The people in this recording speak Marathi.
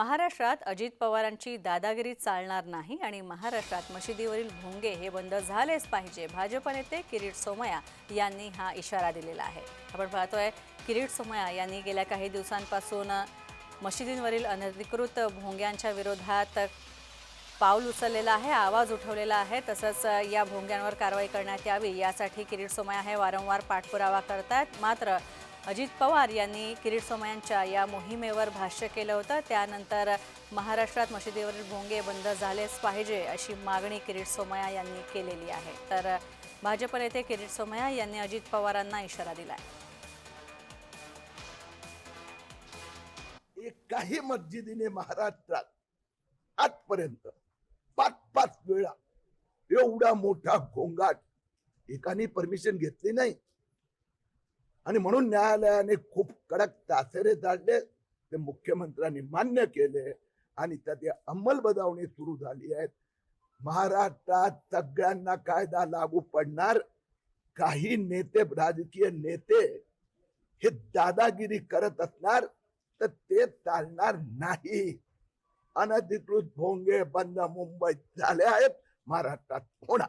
महाराष्ट्रात अजित पवारांची दादागिरी चालणार नाही आणि महाराष्ट्रात मशिदीवरील भोंगे हे बंद झालेच पाहिजे. भाजप नेते किरीट सोमया यांनी हा इशारा दिलेला आहे. आपण पाहतोय किरीट सोमया यांनी गेल्या काही दिवसांपासून मशिदींवरील अनधिकृत भोंग्यांच्या विरोधात पाऊल उचललेला आहे आवाज उठवलेला आहे. तसंच या भोंग्यांवर कारवाई करण्यात यावी यासाठी किरीट सोमया हे वारंवार पाठपुरावा करतात मात्र अजित पवार यांनी किरीट सोमयांच्या या मोहिमेवर भाष्य केलं होतं. त्यानंतर महाराष्ट्रात मशिदीवरील भोंगे बंद झालेच पाहिजे अशी मागणी किरीट सोमया यांनी केलेली आहे. तर भाजप नेते किरीट सोमया यांनी अजित पवारांना इशारा दिला आहे काही मस्जिदीने महाराष्ट्रात आजपर्यंत पाच पाच वेळा एवढा मोठा घोंगाट एकाने परमिशन घेतली नाही. आणि म्हणून न्यायालयाने खूप कडक तासेरे धाडले ते मुख्यमंत्र्यांनी मान्य केले आणि त्याची अंमलबजावणी सुरू झाली आहे महाराष्ट्रात सगळ्यांना कायदा लागू पडणार. काही नेते राजकीय नेते हे दादागिरी करत असणार तर ते चालणार नाही. अनधिकृत भोंगे बंद मुंबईत झाले आहेत. महाराष्ट्रात होणार.